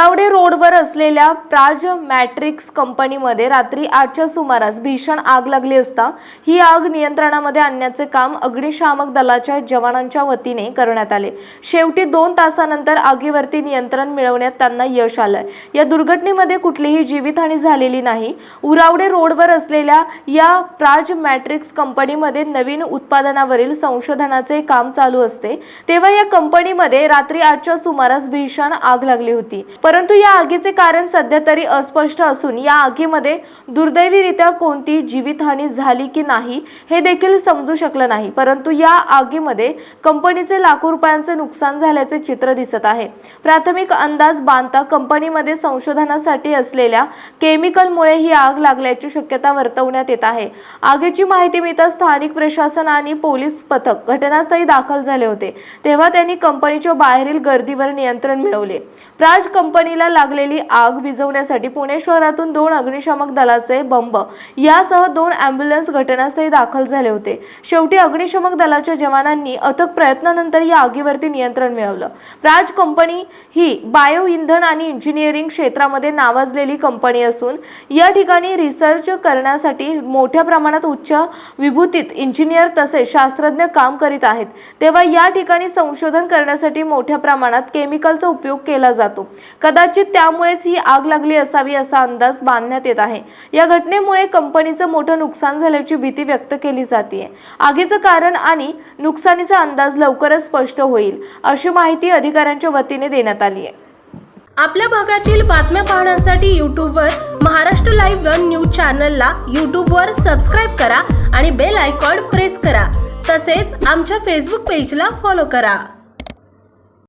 उरावडे रोडवर असलेल्या प्राज मॅट्रिक्स कंपनीमध्ये रात्री आठच्या सुमारास भीषण आग लागली असता ही आग नियंत्रणामध्ये आणण्याचे काम अग्निशामक दलाच्या जवानांच्या वतीने करण्यात आले. शेवटी दोन तासानंतर आगीवरती नियंत्रण मिळवण्यात त्यांना यश आलंय. या दुर्घटनेमध्ये कुठलीही जीवितहानी झालेली नाही. उरावडे रोडवर असलेल्या या प्राज मॅट्रिक्स कंपनीमध्ये नवीन उत्पादनावरील संशोधनाचे काम चालू असते तेव्हा या कंपनीमध्ये रात्री आठच्या सुमारास भीषण आग लागली होती. परंतु या आगीचे कारण सध्या तरी अस्पष्ट असून या आगीमध्ये दुर्दैवीरित्या कोणती जीवितहानी झाली की नाही हे देखील समजू शकलं नाही. परंतु या आगीमध्ये कंपनीचे लाखो रुपयांचे नुकसान झाल्याचे चित्र दिसत आहे. प्राथमिक अंदाज बांधता कंपनीमध्ये संशोधनासाठी असलेल्या केमिकलमुळे ही आग लागल्याची शक्यता वर्तवण्यात येत आहे. आगीची माहिती मिळताच स्थानिक प्रशासन आणि पोलीस पथक घटनास्थळी दाखल झाले होते. तेव्हा त्यांनी कंपनीच्या बाहेरील गर्दीवर नियंत्रण मिळवले. प्राज कंपनीला लागलेली आग विझवण्यासाठी पुणे शहरातून दोन अग्निशामक दलाचे बंब यासह दोन अँब्युलन्स घटनास्थळी दाखल झाले होते. शेवटी अग्निशमक दलाच्या जवानांनी अथक प्रयत्नानंतर या आगीवरती नियंत्रण मिळवलं. प्राज कंपनी ही बायो इंधन आणि इंजिनिअरिंग क्षेत्रामध्ये नावाजलेली कंपनी असून या ठिकाणी रिसर्च करण्यासाठी मोठ्या प्रमाणात उच्च विभूतीत इंजिनियर तसेच शास्त्रज्ञ काम करीत आहेत. तेव्हा या ठिकाणी संशोधन करण्यासाठी मोठ्या प्रमाणात केमिकलचा उपयोग केला जातो. कदाचित त्यामुळेच ही आग लागली असावी असा अंदाज बांधण्यात येत आहे. या घटनेमुळे कंपनीचं मोठं नुकसान झाल्याची भीती व्यक्त केली जाते आगीचं कारण आणि नुकसानीचा अंदाज लवकरच स्पष्ट होईल अशी माहिती अधिकाऱ्यांच्या वतीने देण्यात आली आहे. आपल्या भागातील बातम्या पाहण्यासाठी यूट्यूबवर महाराष्ट्र लाईव्ह वन न्यूज चॅनलला यूट्यूबवर सबस्क्राईब करा आणि बेल आयकॉन प्रेस करा. तसेच आमच्या फेसबुक पेजला फॉलो करा.